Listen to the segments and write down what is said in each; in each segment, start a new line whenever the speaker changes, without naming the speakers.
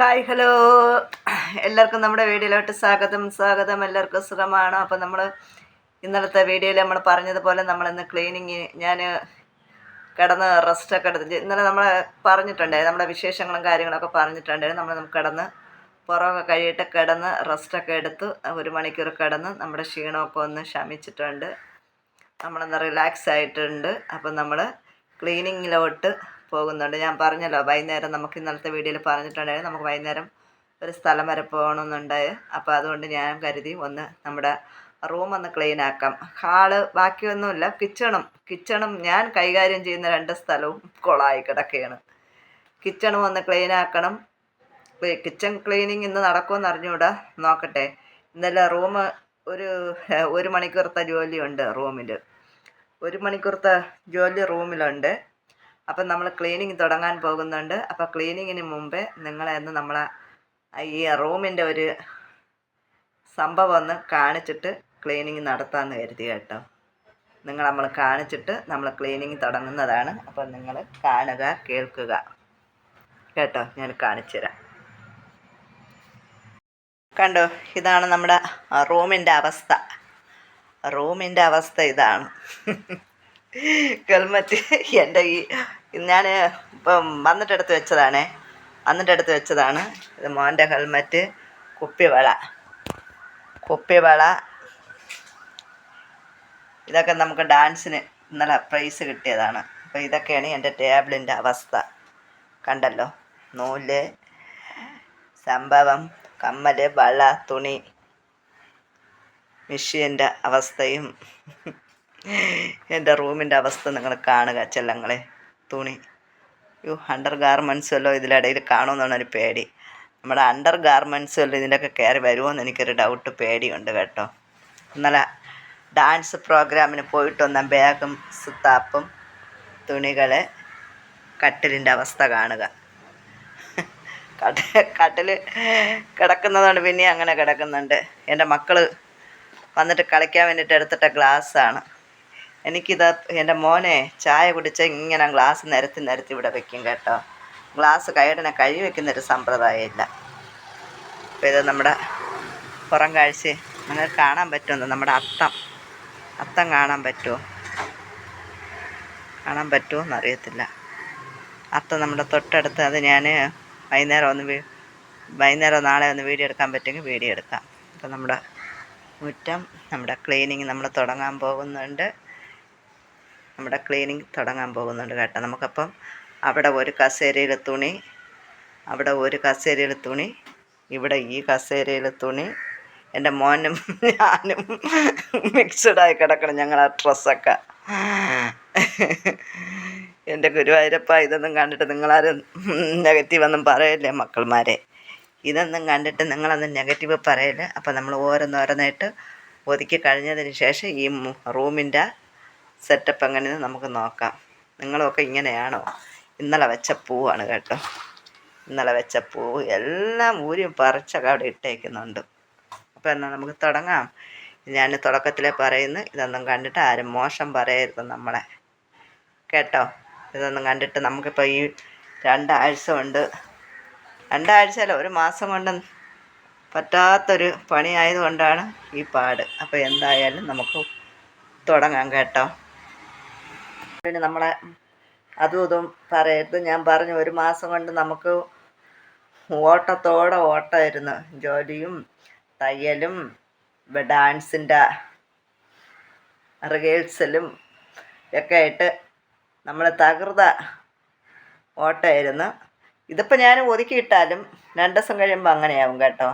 Hi hello. എല്ലാവർക്കും നമ്മുടെ വീഡിയോയിലോട്ട് സ്വാഗതം. സ്വാഗതം എല്ലാവർക്കും സുഖമാണ്? അപ്പോൾ നമ്മൾ ഇന്നലത്തെ വീഡിയോയിൽ നമ്മൾ പറഞ്ഞതുപോലെ നമ്മൾ നമ്മളിന്ന് ക്ലീനിങ് ഞാൻ കിടന്ന് റെസ്റ്റൊക്കെ എടുത്ത് ഇന്നലെ നമ്മൾ പറഞ്ഞിട്ടുണ്ടായി നമ്മുടെ വിശേഷങ്ങളും കാര്യങ്ങളൊക്കെ പറഞ്ഞിട്ടുണ്ടായിരുന്നു. നമ്മൾ നമുക്ക് കിടന്ന് പുറമൊക്കെ കഴിയിട്ട് കിടന്ന് റെസ്റ്റൊക്കെ എടുത്ത് ഒരു മണിക്കൂർ കിടന്ന് നമ്മുടെ ക്ഷീണമൊക്കെ ഒന്ന് ശമിച്ചിട്ടുണ്ട്. നമ്മളൊന്ന് റിലാക്സ് ആയിട്ടുണ്ട്. അപ്പം നമ്മൾ ക്ലീനിങ്ങിലോട്ട് പോകുന്നുണ്ട്. ഞാൻ പറഞ്ഞല്ലോ വൈകുന്നേരം നമുക്ക് ഇന്നലത്തെ വീഡിയോയിൽ പറഞ്ഞിട്ടുണ്ടായിരുന്നു നമുക്ക് വൈകുന്നേരം ഒരു സ്ഥലം വരെ പോകണമെന്നുണ്ട് അപ്പോൾ അതുകൊണ്ട് ഞാൻ കരുതി ഒന്ന് നമ്മുടെ റൂം ഒന്ന് ക്ലീൻ ആക്കാം. ഹാൾ ബാക്കിയൊന്നുമില്ല കിച്ചണും കിച്ചണും ഞാൻ കൈകാര്യം ചെയ്യുന്ന രണ്ട് സ്ഥലവും കുളമായി കിടക്കുകയാണ്. കിച്ചണും ഒന്ന് ക്ലീൻ ആക്കണം. കിച്ചൺ ക്ലീനിങ് ഇന്ന് നടക്കുമെന്ന് അറിഞ്ഞുകൂടാ? നോക്കട്ടെ. ഇന്നലെ റൂം ഒരു ഒരു മണിക്കൂറത്തെ ജോലിയുണ്ട് റൂമിൽ. ഒരു മണിക്കൂറത്തെ ജോലി റൂമിലുണ്ട്. അപ്പം നമ്മൾ ക്ലീനിങ് തുടങ്ങാൻ പോകുന്നുണ്ട്. അപ്പോൾ ക്ലീനിങ്ങിന് മുമ്പേ നിങ്ങളെ ഒന്ന് നമ്മളെ ഈ റൂമിന്റെ ഒരു സംഭവം ഒന്ന് കാണിച്ചിട്ട് ക്ലീനിങ് നടത്താമെന്ന് കരുതി കേട്ടോ. നിങ്ങൾ നമ്മൾ കാണിച്ചിട്ട് നമ്മൾ ക്ലീനിങ് തുടങ്ങുന്നതാണ്. അപ്പം നിങ്ങൾ കാണുക കേൾക്കുക. കേട്ടോ ഞാൻ കാണിച്ചു തരാം. കണ്ടോ ഇതാണ് നമ്മുടെ റൂമിന്റെ അവസ്ഥ. റൂമിന്റെ അവസ്ഥ ഇതാണ്. കൽമറ്റ് എന്റെ ഈ ഞാൻ ഇപ്പം വന്നിട്ട് എടുത്ത് വെച്ചതാണേ. വന്നിട്ട് എടുത്ത് വെച്ചതാണ്. ഇത് മോന്റെ ഹെൽമറ്റ്. കുപ്പിവള. കുപ്പിവള. ഇതൊക്കെ നമുക്ക് ഡാൻസിന് ഇന്നലെ പ്രൈസ് കിട്ടിയതാണ്. അപ്പോൾ ഇതൊക്കെയാണ് എന്റെ ടേബിളിന്റെ അവസ്ഥ. കണ്ടല്ലോ? നൂൽ സംഭവം കമ്മൽ വള തുണി. മെഷീന്റെ അവസ്ഥയും എന്റെ റൂമിന്റെ അവസ്ഥ നിങ്ങൾ കാണുക ചെല്ലങ്ങളെ. തുണി. യു അണ്ടർ ഗാർമെന്റ്സ് വല്ലതും ഇതിലിടയിൽ കാണുമെന്നാണ് ഒരു പേടി. നമ്മുടെ അണ്ടർ ഗാർമെന്റ്സ് വല്ലതും ഇതിന്റെയൊക്കെ കയറി വരുമോ എന്ന് എനിക്കൊരു ഡൗട്ട് പേടിയുണ്ട് കേട്ടോ. എന്നാൽ ഡാൻസ് പ്രോഗ്രാമിന് പോയിട്ട് വന്ന ബാഗും സുത്താപ്പും തുണികൾ കട്ടിലിന്റെ അവസ്ഥ കാണുക. കട്ട കട്ടിൽ കിടക്കുന്നതുകൊണ്ട് പിന്നെ അങ്ങനെ കിടക്കുന്നുണ്ട്. എന്റെ മക്കൾ വന്നിട്ട് കളിക്കാൻ വേണ്ടിയിട്ട് എടുത്തിട്ട ഗ്ലാസ്സാണ് എനിക്കിത് എന്റെ മോനെ ചായ കുടിച്ച് ഇങ്ങനെ ഗ്ലാസ് നിരത്തി നിരത്തി ഇവിടെ വെക്കും കേട്ടോ. ഗ്ലാസ് കൈയിടനെ കഴുകി വെക്കുന്നൊരു സമ്പ്രദായമില്ല. അപ്പോൾ ഇത് നമ്മുടെ പുറം കാഴ്ച. നിങ്ങൾക്ക് കാണാൻ പറ്റുമെന്ന് നമ്മുടെ അത്തം. അത്തം കാണാൻ പറ്റുമോ? കാണാൻ പറ്റുമോ എന്നറിയത്തില്ല അത്തം നമ്മുടെ തൊട്ടടുത്ത് അത് ഞാൻ വൈകുന്നേരം ഒന്ന് വൈകുന്നേരം നാളെ ഒന്ന് വീഡിയോ എടുക്കാൻ പറ്റുമെങ്കിൽ വീഡിയോ എടുക്കാം. അപ്പോൾ നമ്മുടെ മുറ്റം നമ്മുടെ ക്ലീനിങ് നമ്മൾ തുടങ്ങാൻ പോകുന്നുണ്ട്. നമ്മുടെ ക്ലീനിങ് തുടങ്ങാൻ പോകുന്നുണ്ട് കേട്ടോ. നമുക്കപ്പം അവിടെ ഒരു കസേരയിൽ തുണി അവിടെ ഒരു കസേരയിൽ തുണി ഇവിടെ ഈ കസേരയിൽ തുണി. എന്റെ മോനും ഞാനും മിക്സഡായി കിടക്കണം ഞങ്ങൾ ആ ഡ്രസ്സൊക്കെ. എന്റെ ഗുരുവായൂരപ്പ ഇതൊന്നും കണ്ടിട്ട് നിങ്ങളാരും നെഗറ്റീവ് ഒന്നും പറയല്ലേ മക്കൾമാരെ? ഇതൊന്നും കണ്ടിട്ട് നിങ്ങളൊന്നും നെഗറ്റീവ് പറയല്ലേ? അപ്പോൾ നമ്മൾ ഓരോന്നോരോന്നായിട്ട് ഒതുക്കി കഴിഞ്ഞതിന് ശേഷം ഈ റൂമിന്റെ സെറ്റപ്പ് എങ്ങനെയെന്ന് നമുക്ക് നോക്കാം. നിങ്ങളൊക്കെ ഇങ്ങനെയാണോ? ഇന്നലെ വെച്ച പൂവാണ് കേട്ടോ. ഇന്നലെ വെച്ച പൂവ് എല്ലാം ഊരിയും പറിച്ചൊക്കെ അവിടെ ഇട്ടേക്കുന്നുണ്ട്. അപ്പോൾ എന്നാൽ നമുക്ക് തുടങ്ങാം. ഞാൻ തുടക്കത്തിലേ പറയുന്നു ഇതൊന്നും കണ്ടിട്ട് ആരും മോശം പറയരുത് നമ്മളെ. കേട്ടോ? ഇതൊന്നും കണ്ടിട്ട് നമുക്കിപ്പോൾ ഈ രണ്ടാഴ്ച കൊണ്ട് രണ്ടാഴ്ചയല്ല ഒരു മാസം കൊണ്ട് പറ്റാത്തൊരു പണിയായതുകൊണ്ടാണ് ഈ പാട്. അപ്പോൾ എന്തായാലും നമുക്ക് തുടങ്ങാം കേട്ടോ. പിന്നെ നമ്മളെ അതും ഇതും പറയരുത്. ഞാൻ പറഞ്ഞു ഒരു മാസം കൊണ്ട് നമുക്ക് ഓട്ടത്തോടെ ഓട്ടമായിരുന്നു ജോലിയും തയ്യലും ഡാൻസിന്റെ റിഹേഴ്സലും ഒക്കെ ആയിട്ട് നമ്മൾ തകൃത ഓട്ടമായിരുന്നു ഇതിപ്പോൾ ഞാൻ ഒതുക്കിയിട്ടാലും രണ്ട് ദിവസം കഴിയുമ്പോൾ അങ്ങനെയാവും കേട്ടോ.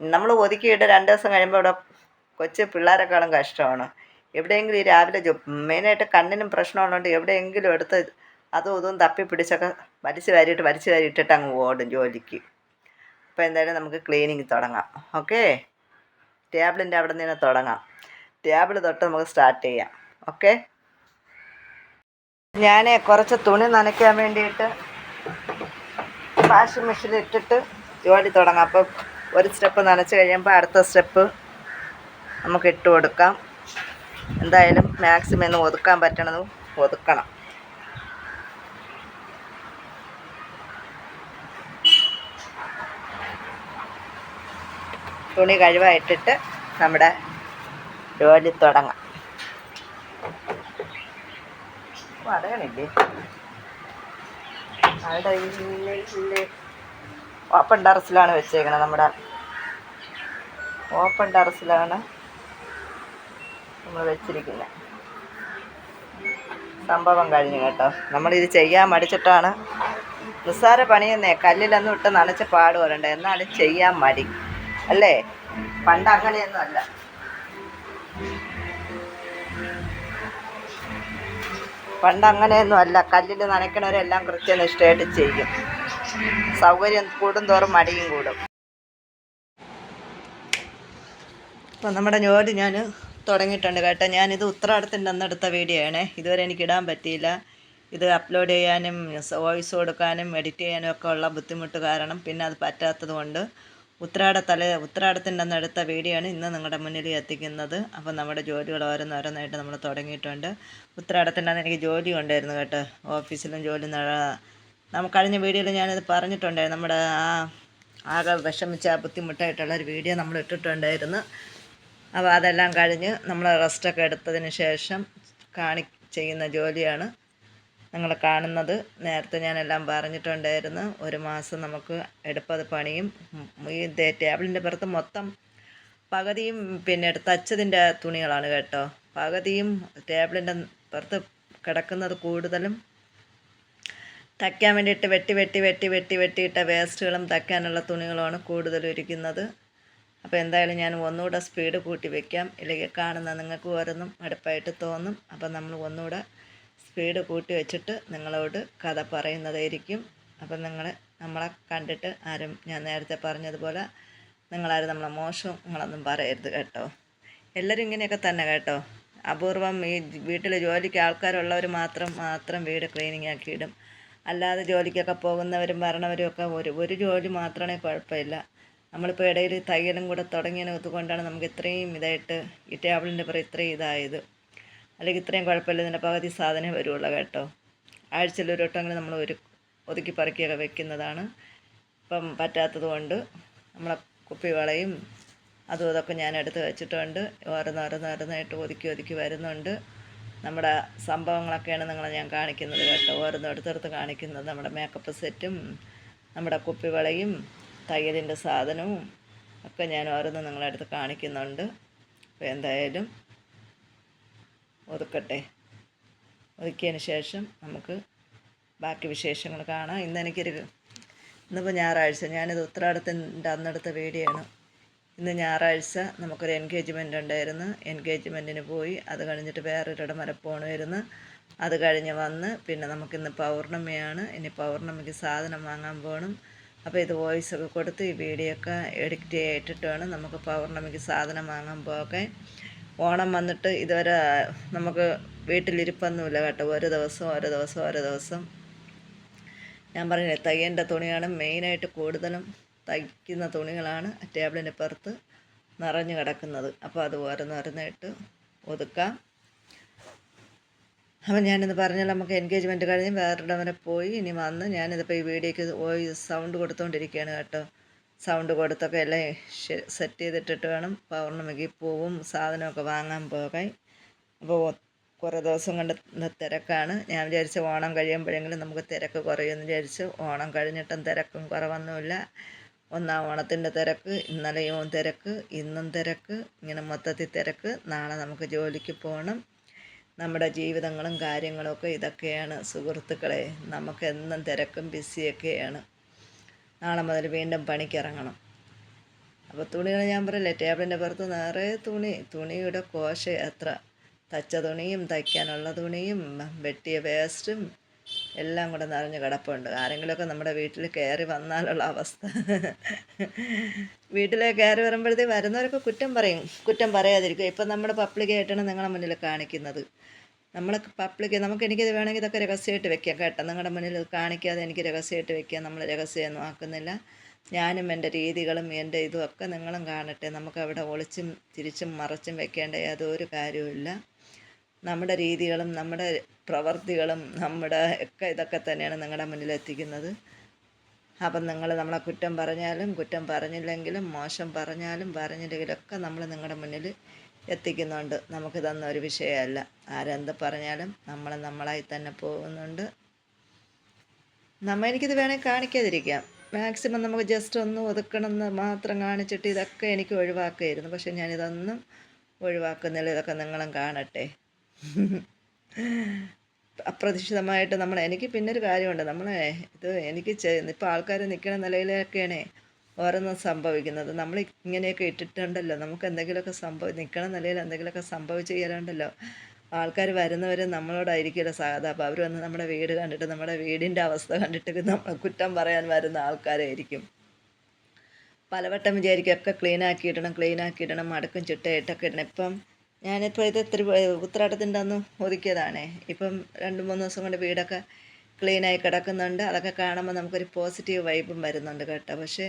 നമ്മൾ ഒതുക്കിയിട്ട് രണ്ട് ദിവസം കഴിയുമ്പോൾ ഇവിടെ കൊച്ചു പിള്ളേരെക്കാളും കഷ്ടമാണ്. എവിടെയെങ്കിലും ഈ രാവിലെ മെയിനായിട്ട് കണ്ണിനും പ്രശ്നമുള്ളതുകൊണ്ട് എവിടെയെങ്കിലും എടുത്ത് അതും ഇതും തപ്പി പിടിച്ചൊക്കെ വലിച്ചു വാരിയിട്ട് വലിച്ചു വാരിയിട്ടിട്ട് അങ്ങ് ഓടും ജോലിക്ക്. അപ്പോൾ എന്തായാലും നമുക്ക് ക്ലീനിങ് തുടങ്ങാം. ഓക്കേ ടേബിളിന്റെ അവിടെ നിന്ന് തുടങ്ങാം. ടേബിൾ തൊട്ട് നമുക്ക് സ്റ്റാർട്ട് ചെയ്യാം. ഓക്കെ ഞാൻ കുറച്ച് തുണി നനയ്ക്കാൻ വേണ്ടിയിട്ട് വാഷിംഗ് മെഷീനിൽ ഇട്ടിട്ട് ജോലി തുടങ്ങാം. അപ്പം ഒരു സ്റ്റെപ്പ് നനച്ച് കഴിയുമ്പോൾ അടുത്ത സ്റ്റെപ്പ് നമുക്ക് ഇട്ട് കൊടുക്കാം. എന്തായാലും മാക്സിമം ഒന്ന് ഒതുക്കാൻ പറ്റണത് ഒതുക്കണം. തുണി കഴിവായിട്ടിട്ട് നമ്മുടെ ജോലി തുടങ്ങാം. അടയണില്ലേ ഓപ്പൺ ടെറസിലാണ് വെച്ചേക്കണത് നമ്മുടെ. ഓപ്പൺ ടെറസിലാണ് നമ്മൾ വെച്ചിരിക്കുന്നത് സംഭവം കഴിഞ്ഞു കേട്ടോ. നമ്മളിത് ചെയ്യാൻ മടിച്ചിട്ടാണ്. നിസ്സാര പണിയെന്നേ കല്ലിലൊന്നും ഇട്ട് നനച്ച് പാട് വരണ്ടേ എന്നാലും ചെയ്യാൻ മടി. അല്ലേ? പണ്ട് അങ്ങനെയൊന്നും അല്ല. പണ്ട് അങ്ങനെയൊന്നും അല്ല. കല്ലിൽ നനയ്ക്കണവരെല്ലാം കൃത്യനിഷ്ഠയായിട്ട് ചെയ്യും. സൗകര്യം കൂടും തോറും മടിയും കൂടും. അപ്പം നമ്മുടെ ജോലി ഞാൻ തുടങ്ങിയിട്ടുണ്ട് കേട്ടോ. ഞാനിത് ഉത്രാടത്തിന്റെ അന്നെടുത്ത വീഡിയോ ഇതുവരെ എനിക്ക് ഇടാൻ പറ്റിയില്ല. ഇത് അപ്ലോഡ് ചെയ്യാനും വോയിസ് കൊടുക്കാനും എഡിറ്റ് ചെയ്യാനും ഒക്കെ ഉള്ള ബുദ്ധിമുട്ട് കാരണം പിന്നെ അത് പറ്റാത്തത് കൊണ്ട് ഉത്രാട തല ഉത്രാടത്തിന്റെ അന്നെടുത്ത വീഡിയോ ആണ് ഇന്ന് നിങ്ങളുടെ മുന്നിൽ എത്തിക്കുന്നത്. അപ്പോൾ നമ്മുടെ ജോലികൾ ഓരോന്നോരോന്നായിട്ട് നമ്മൾ തുടങ്ങിയിട്ടുണ്ട്. ഉത്രാടത്തിന്റെ അന്ന് എനിക്ക് ജോലി ഉണ്ടായിരുന്നു കേട്ടോ. ഓഫീസിലും ജോലി നമ്മൾ കഴിഞ്ഞ വീഡിയോയിൽ ഞാനിത് പറഞ്ഞിട്ടുണ്ടായിരുന്നു. നമ്മുടെ ആ ആകെ വിഷമിച്ച ബുദ്ധിമുട്ടായിട്ടുള്ള ഒരു വീഡിയോ നമ്മൾ ഇട്ടിട്ടുണ്ടായിരുന്നു. അപ്പോൾ അതെല്ലാം കഴിഞ്ഞ് നമ്മൾ റെസ്റ്റൊക്കെ എടുത്തതിന് ശേഷം കാണി ചെയ്യുന്ന ജോലിയാണ് നിങ്ങൾ കാണുന്നത്. നേരത്തെ ഞാനെല്ലാം പറഞ്ഞിട്ടുണ്ടായിരുന്നു. ഒരു മാസം നമുക്ക് എടുപ്പത് പണിയും ഈ ടേബിളിന്റെ പുറത്ത് മൊത്തം പകുതിയും പിന്നെ തച്ചതിന്റെ തുണികളാണ് കേട്ടോ. പകുതിയും ടേബിളിന്റെ പുറത്ത് കിടക്കുന്നത് കൂടുതലും തയ്ക്കാൻ വേണ്ടിയിട്ട് വെട്ടി വെട്ടി വെട്ടി വെട്ടി വെട്ടിയിട്ട വേസ്റ്റുകളും തയ്ക്കാനുള്ള തുണികളുമാണ് കൂടുതലും ഇരിക്കുന്നത്. അപ്പോൾ എന്തായാലും ഞാൻ ഒന്നുകൂടെ സ്പീഡ് കൂട്ടി വെക്കാം. ഇല്ലെങ്കിൽ കാണുന്ന നിങ്ങൾക്ക് ഓരോന്നും അടുപ്പായിട്ട് തോന്നും. അപ്പം നമ്മൾ ഒന്നുകൂടെ സ്പീഡ് കൂട്ടി വെച്ചിട്ട് നിങ്ങളോട് കഥ പറയുന്നതായിരിക്കും. അപ്പം നിങ്ങൾ നമ്മളെ കണ്ടിട്ട് ആരും ഞാൻ നേരത്തെ പറഞ്ഞതുപോലെ നിങ്ങളാരും നമ്മളെ മോശങ്ങളൊന്നും പറയരുത് കേട്ടോ. എല്ലാവരും ഇങ്ങനെയൊക്കെ തന്നെ കേട്ടോ. അപൂർവം ഈ വീട്ടിൽ ജോലിക്ക് ആൾക്കാരുള്ളവർ മാത്രം മാത്രം വീട് ക്ലീനിങ് ആക്കി അല്ലാതെ ജോലിക്കൊക്കെ പോകുന്നവരും വരണവരും ഒക്കെ ഒരു ഒരു ജോലി മാത്രമേ കുഴപ്പമില്ല. നമ്മളിപ്പോൾ ഇടയിൽ തയ്യലും കൂടെ തുടങ്ങിയത് കൊണ്ടാണ് നമുക്ക് ഇത്രയും ഇതായിട്ട് ഈ ടേബിളിന്റെ പുറം ഇത്രയും ഇതായത്. അല്ലെങ്കിൽ ഇത്രയും കുഴപ്പമില്ല ഇതിന്റെ പകുതി സാധനമേ വരുള്ളൂ കേട്ടോ. ആഴ്ചയിൽ ഒരു വട്ടമെങ്കിലും നമ്മൾ ഒരു ഒതുക്കി പറക്കിയൊക്കെ വെക്കുന്നതാണ്. ഇപ്പം പറ്റാത്തത് കൊണ്ട് നമ്മളെ കുപ്പിവളയും അതും അതൊക്കെ ഞാൻ എടുത്ത് വെച്ചിട്ടുണ്ട്. ഓരോന്നോരോന്നോരോന്നായിട്ട് ഒതുക്കി ഒതുക്കി വരുന്നുണ്ട്. നമ്മുടെ സംഭവങ്ങളൊക്കെയാണ് നിങ്ങളെ ഞാൻ കാണിക്കുന്നത് കേട്ടോ. ഓരോന്ന് അടുത്തടുത്ത് കാണിക്കുന്നത്. നമ്മുടെ മേക്കപ്പ് സെറ്റും നമ്മുടെ കുപ്പിവളയും തയ്യലിന്റെ സാധനവും ഒക്കെ ഞാൻ ഓരോന്നും നിങ്ങളടുത്ത് കാണിക്കുന്നുണ്ട്. അപ്പോൾ എന്തായാലും ഒതുക്കട്ടെ. ഒതുക്കിയതിന് ശേഷം നമുക്ക് ബാക്കി വിശേഷങ്ങൾ കാണാം. ഇന്ന് എനിക്കൊരു ഇന്നിപ്പോൾ ഞായറാഴ്ച. ഞാനിത് ഉത്തരാടത്തിന്റെ അന്നെടുത്ത വീഡിയോ ആണ് ഇന്ന് ഞായറാഴ്ച നമുക്കൊരു എൻഗേജ്മെന്റ് ഉണ്ടായിരുന്നു. എൻഗേജ്മെന്റിന് പോയി. അത് കഴിഞ്ഞിട്ട് വേറൊരിടം വരെ പോകണമായിരുന്നു അത് കഴിഞ്ഞ് വന്ന് പിന്നെ നമുക്കിന്ന് പൗർണമിയാണ്. ഇനി പൗർണമിക്ക് സാധനം വാങ്ങാൻ പോകണം അപ്പോൾ ഇത് വോയിസ് ഒക്കെ കൊടുത്ത് ഈ വീഡിയോ ഒക്കെ എഡിറ്റ് ചെയ്തിട്ടാണ് നമുക്ക് പൗർണമിക്ക് സാധനം വാങ്ങാൻ പോകാൻ. ഓണം വന്നിട്ട് ഇതുവരെ നമുക്ക് വീട്ടിലിരിപ്പൊന്നുമില്ല കേട്ടോ. ഓരോ ദിവസം ഓരോ ദിവസം ഓരോ ദിവസം. ഞാൻ പറഞ്ഞില്ലേ തയ്യന്റെ തുണിയാണ് മെയിനായിട്ട് കൂടുതലും തയ്ക്കുന്ന തുണികളാണ് ടേബിളിന്റെ പുറത്ത് നിറഞ്ഞു കിടക്കുന്നത്. അപ്പോൾ അത് ഓരോന്നോരോന്നായിട്ട് ഒതുക്കാം. അപ്പം ഞാനിത് പറഞ്ഞാൽ നമുക്ക് എൻഗേജ്മെന്റ് കഴിഞ്ഞ് വേറൊരിടം പോയി. ഇനി വന്ന് ഞാനിതിപ്പോൾ ഈ വീഡിയോക്ക് പോയി സൗണ്ട് കൊടുത്തുകൊണ്ടിരിക്കുകയാണ് കേട്ടോ. സൗണ്ട് കൊടുത്തൊക്കെ എല്ലാം സെറ്റ് ചെയ്തിട്ടിട്ട് വേണം പൗർണമിക്ക് പൂവും സാധനമൊക്കെ വാങ്ങാൻ പോകാൻ. അപ്പോൾ കുറേ ദിവസം കൊണ്ട് തിരക്കാണ്. ഞാൻ വിചാരിച്ച ഓണം കഴിയുമ്പോഴെങ്കിലും നമുക്ക് തിരക്ക് കുറയുമെന്ന് വിചാരിച്ചു ഓണം കഴിഞ്ഞിട്ടും തിരക്കും കുറവൊന്നുമില്ല. ഒന്നാം ഓണത്തിന്റെ തിരക്ക് ഇന്നലെയും തിരക്ക് ഇന്നും തിരക്ക് ഇങ്ങനെ മൊത്തത്തിൽ തിരക്ക്. നാളെ നമുക്ക് ജോലിക്ക് പോകണം. നമ്മുടെ ജീവിതങ്ങളും കാര്യങ്ങളൊക്കെ ഇതൊക്കെയാണ്. സുഹൃത്തുക്കളെ നമുക്ക് എന്നും തിരക്കും ബിസിയൊക്കെയാണ്. നാളെ മുതൽ വീണ്ടും പണിക്കിറങ്ങണം. അപ്പോൾ തുണികൾ ഞാൻ പറയില്ലേ ടേബിളിന്റെ പുറത്ത് നിറയെ തുണി. തുണിയുടെ കോശ എത്ര? തച്ച തുണിയും തയ്ക്കാനുള്ള തുണിയും വെട്ടിയ വേസ്റ്റും എല്ലാം കൂടെ നിറഞ്ഞ് കിടപ്പുണ്ട്. ആരെങ്കിലുമൊക്കെ നമ്മുടെ വീട്ടിൽ കയറി വന്നാലുള്ള അവസ്ഥ. വീട്ടിലേക്ക് കയറി വരുമ്പോഴത്തേക്ക് വരുന്നവരൊക്കെ കുറ്റം പറയും. കുറ്റം പറയാതിരിക്കും ഇപ്പം നമ്മുടെ പബ്ലിക്കായിട്ടാണ് നിങ്ങളുടെ മുന്നിൽ കാണിക്കുന്നത്. നമ്മൾ പബ്ലിക് നമുക്ക് എനിക്കിത് വേണമെങ്കിൽ ഇതൊക്കെ രഹസ്യമായിട്ട് വെക്കാം കേട്ടോ. നിങ്ങളുടെ മുന്നിൽ കാണിക്കാതെ എനിക്ക് രഹസ്യമായിട്ട് വെക്കാം. നമ്മൾ രഹസ്യമൊന്നും ആക്കുന്നില്ല. ഞാനും എന്റെ രീതികളും എന്റെ ഇതും ഒക്കെ നിങ്ങളും കാണട്ടെ. നമുക്ക് അവിടെ ഒളിച്ചും തിരിച്ചും മറച്ചും വെക്കേണ്ട യാതൊരു കാര്യവുമില്ല. നമ്മുടെ രീതികളും നമ്മുടെ പ്രവർത്തികളും നമ്മുടെ ഒക്കെ ഇതൊക്കെ തന്നെയാണ് നിങ്ങളുടെ മുന്നിൽ എത്തിക്കുന്നത്. അപ്പം നിങ്ങൾ നമ്മളെ കുറ്റം പറഞ്ഞാലും കുറ്റം പറഞ്ഞില്ലെങ്കിലും മോശം പറഞ്ഞാലും പറഞ്ഞില്ലെങ്കിലും ഒക്കെ നമ്മൾ നിങ്ങളുടെ മുന്നിൽ എത്തിക്കുന്നുണ്ട്. നമുക്കിതൊന്നും ഒരു വിഷയമല്ല. ആരെന്ത് പറഞ്ഞാലും നമ്മൾ നമ്മളായി തന്നെ പോകുന്നുണ്ട്. നമ്മ എനിക്കിത് വേണേൽ കാണിക്കാതിരിക്കാം. മാക്സിമം നമുക്ക് ജസ്റ്റ് ഒന്ന് ഒതുക്കണമെന്ന് മാത്രം കാണിച്ചിട്ട് ഇതൊക്കെ എനിക്ക് ഒഴിവാക്കുമായിരുന്നു പക്ഷെ ഞാനിതൊന്നും ഒഴിവാക്കുന്നില്ല. ഇതൊക്കെ നിങ്ങളും കാണട്ടെ. അപ്രതീക്ഷിതമായിട്ട് നമ്മൾ എനിക്ക് പിന്നെ ഒരു കാര്യമുണ്ട്. നമ്മളെ ഇത് എനിക്ക് ഇപ്പോൾ ആൾക്കാർ നിൽക്കുന്ന നിലയിലൊക്കെയാണ് ഓരോന്നും സംഭവിക്കുന്നത്. നമ്മൾ ഇങ്ങനെയൊക്കെ ഇട്ടിട്ടുണ്ടല്ലോ. നമുക്ക് എന്തെങ്കിലുമൊക്കെ സംഭവം നിൽക്കണ നിലയിൽ എന്തെങ്കിലുമൊക്കെ സംഭവിച്ചു ചെയ്യാറുണ്ടല്ലോ ആൾക്കാർ വരുന്നവർ നമ്മളോടായിരിക്കില്ല സാധാ അപ്പോൾ അവർ വന്ന് നമ്മുടെ വീട് കണ്ടിട്ട് നമ്മുടെ വീടിന്റെ അവസ്ഥ കണ്ടിട്ട് നമ്മൾ കുറ്റം പറയാൻ വരുന്ന ആൾക്കാരായിരിക്കും. പലവട്ടം വിചാരിക്കും ഒക്കെ ക്ലീൻ ആക്കിയിടണം ക്ലീൻ ആക്കിയിടണം മടക്കും ചിട്ടയിട്ടൊക്കെ ഇടണം. ഇപ്പം ഞാനിപ്പോൾ ഇത് ഇത്തിരി ഉത്രാടത്തിന്റെ അന്ന് ഒതുക്കിയതാണേ. ഇപ്പം രണ്ട് മൂന്ന് ദിവസം കൊണ്ട് വീടൊക്കെ ക്ലീനായി കിടക്കുന്നുണ്ട്. അതൊക്കെ കാണുമ്പോൾ നമുക്കൊരു പോസിറ്റീവ് വൈബും വരുന്നുണ്ട് കേട്ടോ. പക്ഷേ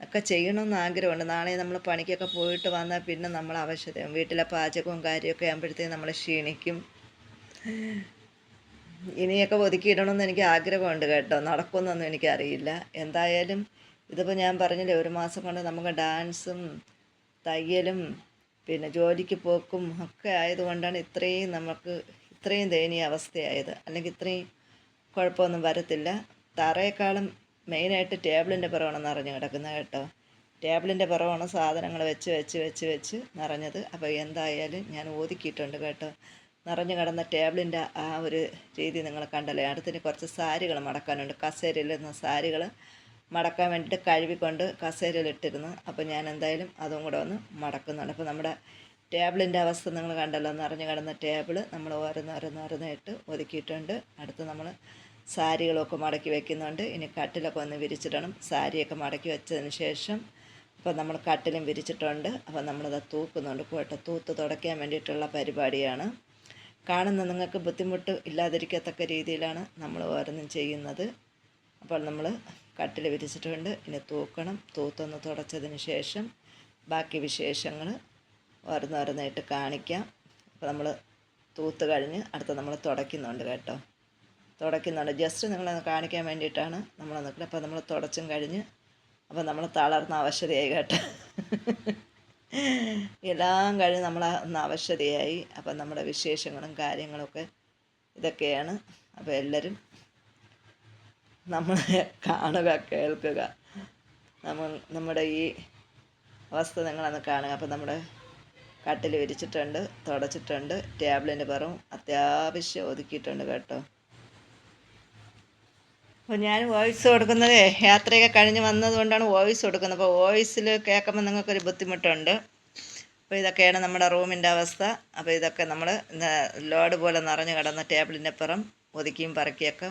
ഒക്കെ ചെയ്യണമെന്ന് ആഗ്രഹമുണ്ട്. നാളെ നമ്മൾ പണിക്കൊക്കെ പോയിട്ട് വന്നാൽ പിന്നെ നമ്മൾ ആവശ്യതയും വീട്ടിലെ പാചകവും കാര്യമൊക്കെ ആകുമ്പോഴത്തേക്കും നമ്മൾ ക്ഷീണിക്കും. ഇനിയൊക്കെ ഒതുക്കിയിടണമെന്ന് എനിക്ക് ആഗ്രഹമുണ്ട് കേട്ടോ. നടക്കുമെന്നൊന്നും എനിക്കറിയില്ല. എന്തായാലും ഇതിപ്പോൾ ഞാൻ പറഞ്ഞില്ലേ ഒരു മാസം കൊണ്ട് നമുക്ക് ഡാൻസും തയ്യലും പിന്നെ ജോലിക്ക് പോക്കും ഒക്കെ ആയതുകൊണ്ടാണ് ഇത്രയും നമുക്ക് ഇത്രയും ദയനീയ അവസ്ഥയായത്. അല്ലെങ്കിൽ ഇത്രയും കുഴപ്പമൊന്നും വരത്തില്ല. തറയേക്കാളും മെയിനായിട്ട് ടേബിളിന്റെ പുറമാണ് നിറഞ്ഞു കിടക്കുന്നത് കേട്ടോ. ടേബിളിന്റെ പുറമാണ് സാധനങ്ങൾ വെച്ച് വെച്ച് വെച്ച് വെച്ച് നിറഞ്ഞത്. അപ്പോൾ എന്തായാലും ഞാൻ ഒതുക്കിയിട്ടുണ്ട് കേട്ടോ. നിറഞ്ഞു കിടന്ന ടേബിളിന്റെ ആ ഒരു രീതി നിങ്ങൾ കണ്ടല്ലേ? അടുത്തിന് കുറച്ച് സാരികൾ മടക്കാനുണ്ട്. കസേരയിൽ നിന്ന് സാരികൾ മടക്കാൻ വേണ്ടിയിട്ട് കഴുകിക്കൊണ്ട് കസേരയിലിട്ടിരുന്നു. അപ്പോൾ ഞാൻ എന്തായാലും അതും കൂടെ ഒന്ന് മടക്കുന്നുണ്ട്. അപ്പോൾ നമ്മുടെ ടേബിളിന്റെ അവസ്ഥ നിങ്ങൾ കണ്ടല്ലോ. നിറഞ്ഞു കിടന്ന ടേബിൾ നമ്മൾ ഓരോന്ന് ഓരോന്ന് ഓരോന്നായിട്ട് ഒതുക്കിയിട്ടുണ്ട്. അടുത്ത് നമ്മൾ സാരികളൊക്കെ മടക്കി വെക്കുന്നുണ്ട്. ഇനി കട്ടിലൊക്കെ ഒന്ന് വിരിച്ചിടണം. സാരിയൊക്കെ മടക്കി വെച്ചതിന് ശേഷം അപ്പോൾ നമ്മൾ കട്ടിലും വിരിച്ചിട്ടുണ്ട്. അപ്പോൾ നമ്മളത് തൂക്കുന്നുണ്ട്. കേട്ടോ തൂത്ത് തുടയ്ക്കാൻ വേണ്ടിയിട്ടുള്ള പരിപാടിയാണ്. കാണുന്ന നിങ്ങൾക്ക് ബുദ്ധിമുട്ട് ഇല്ലാതിരിക്കത്തക്ക രീതിയിലാണ് നമ്മൾ ഓരോന്നും ചെയ്യുന്നത്. അപ്പോൾ നമ്മൾ കട്ടിൽ വിരിച്ചിട്ടുണ്ട്. ഇനി തൂക്കണം. തൂത്തൊന്ന് തുടച്ചതിന് ശേഷം ബാക്കി വിശേഷങ്ങൾ ഓരോന്നോരോന്നായിട്ട് കാണിക്കാം. അപ്പോൾ നമ്മൾ തൂത്ത് കഴിഞ്ഞ് അടുത്ത് നമ്മൾ തുടയ്ക്കുന്നുണ്ട് കേട്ടോ. തുടയ്ക്കുന്നുണ്ട്. ജസ്റ്റ് നിങ്ങളൊന്ന് കാണിക്കാൻ വേണ്ടിയിട്ടാണ് നമ്മൾ നിൽക്കുന്നത് അപ്പോൾ നമ്മൾ തുടച്ചും കഴിഞ്ഞ് അപ്പോൾ നമ്മൾ തളർന്ന അവശതയായി കേട്ടോ. എല്ലാം കഴിഞ്ഞ് നമ്മൾ ഒന്ന് അവശതയായി. അപ്പം നമ്മുടെ വിശേഷങ്ങളും കാര്യങ്ങളൊക്കെ ഇതൊക്കെയാണ്. അപ്പോൾ എല്ലാവരും നമ്മളെ കാണുക കേൾക്കുക. നമ്മൾ നമ്മുടെ ഈ അവസ്ഥ നിങ്ങളൊന്ന് കാണുക. അപ്പോൾ നമ്മുടെ കട്ടിൽ വിരിച്ചിട്ടുണ്ട് തുടച്ചിട്ടുണ്ട് ടേബിളിന്റെ പുറവും അത്യാവശ്യം ഒതുക്കിയിട്ടുണ്ട് കേട്ടോ. അപ്പോൾ ഞാൻ വോയിസ് കൊടുക്കുന്നത് യാത്രയൊക്കെ കഴിഞ്ഞ് വന്നതുകൊണ്ടാണ് വോയിസ് കൊടുക്കുന്നത്. അപ്പോൾ വോയിസിൽ കേൾക്കുമ്പോൾ നിങ്ങൾക്കൊരു ബുദ്ധിമുട്ടുണ്ട്. അപ്പോൾ ഇതൊക്കെയാണ് നമ്മുടെ റൂമിന്റെ അവസ്ഥ. അപ്പോൾ ഇതൊക്കെ നമ്മൾ ലോഡ് പോലെ നിറഞ്ഞു കിടന്ന ടേബിളിന്റെ പുറം ഒതുക്കിയും പറക്കിയൊക്കെ